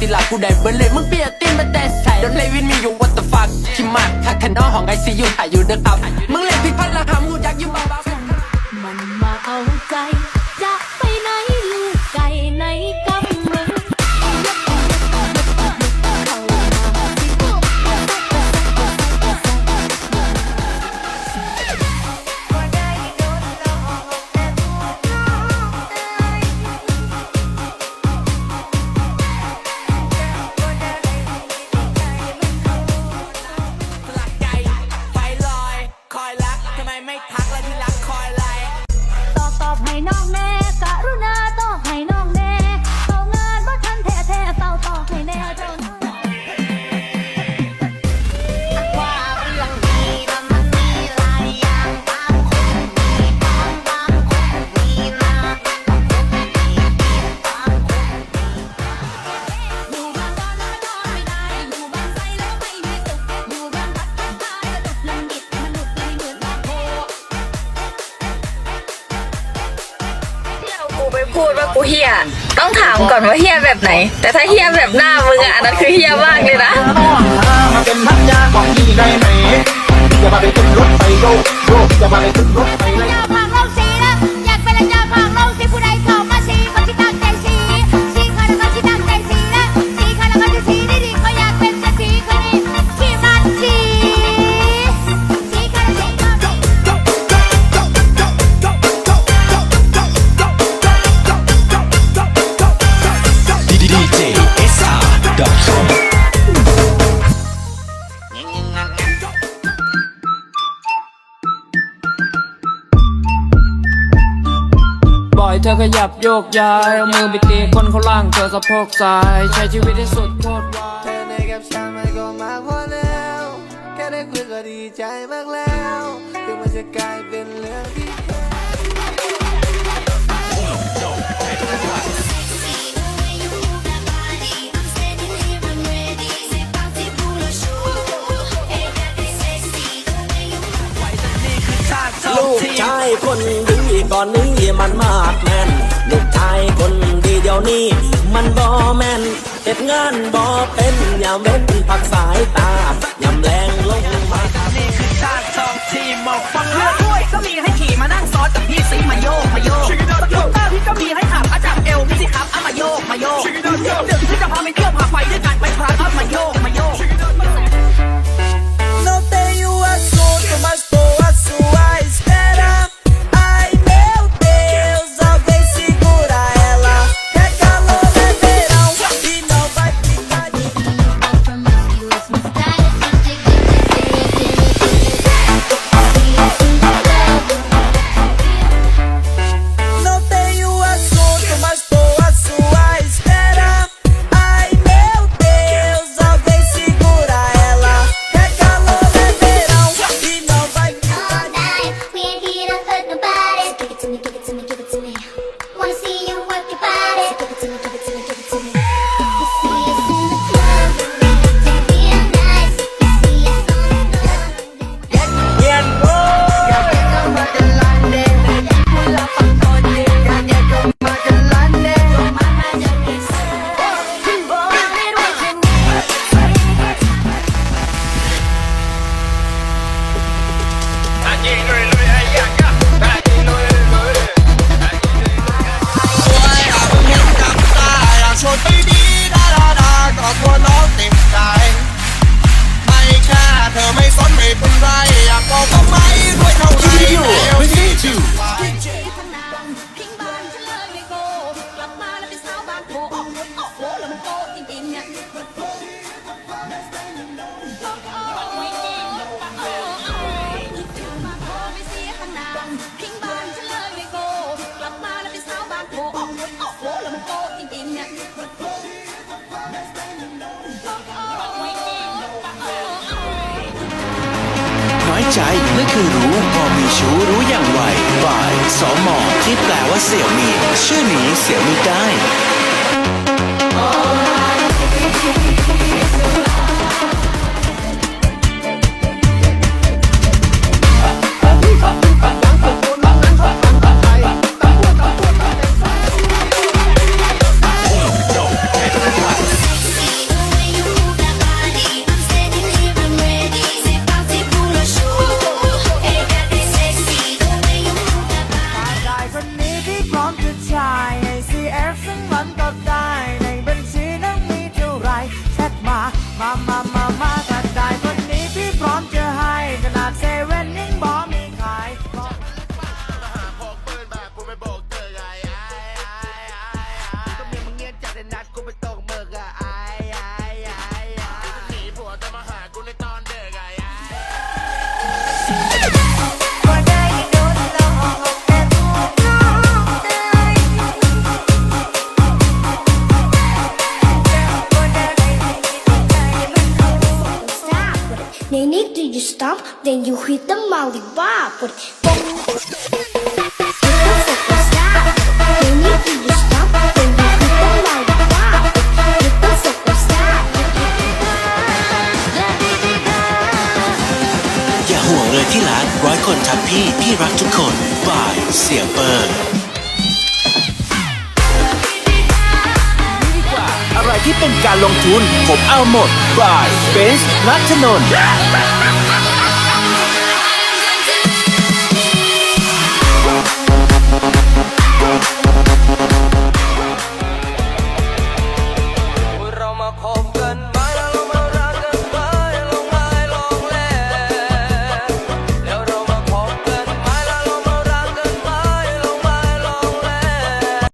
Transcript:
ติหลักกูได้เบิร์เลยมึงเปียตีนมาแต่ใส่โดนเลวินมีอยู่ what the fuck คิมมากคักคันนอห้องไอซียูถ่ายอยู่เด้อครับ พูดว่ากูเฮียต้องถามก่อนว่าเฮียแบบไหน แต่ถ้าเฮียแบบหน้ามึงอะอันนั้นคือเฮียมากเลยนะมาเป็นพันยาของพี่ได้ไหมจะมาไปขึ้นรถไฟโยกโยกจะมาไปขึ้นรถไฟ ธอขยับโยกย้าย เอามือไปตีคนเขาล่างเธอสะโพกซ้าย ใช้ชีวิตที่สุดโคตรวายเธอในกับฉันมันก็มากพอแล้ว แค่ได้คุยก็ดีใจมากแล้วถึงมันจะกลายเป็นเรื่องที่ลูกชายคนดีก่อนนี้มันมากแม่ เฮ็ดงานบ่เป็นอย่าเว้นพักสายตายำแรงลงมานี่คือชาติทองทีมหมอกฟังเรือด้วยก็มีให้ขี่มานั่งซ้อนกับพี่ซีมาโยกมาโยกสกูตเตอร์พี่ก็มีให้ขับอาจับเอวพี่สิครับเอามาโยกมาโยกหนึ่งที่จะพาไปเที่ยวพาไปด้วยกันไปพาเอามาโยกมาโยก ใจไม่คือรู้พอมีชู้รู้อย่างไวบ่ายสอหมอที่แปลว่าเสี่ยวมี ชื่อนี้เสี่ยวมีได้ hit the lollipop. Hit the second stop. อย่าห่วงเลยที่รักร้อยคนทักพี่ พี่รักทุกคนบายเสียเปอร์อะไรที่เป็นการลงทุน ผมเอาหมดบายเบนซ์นัทนนท์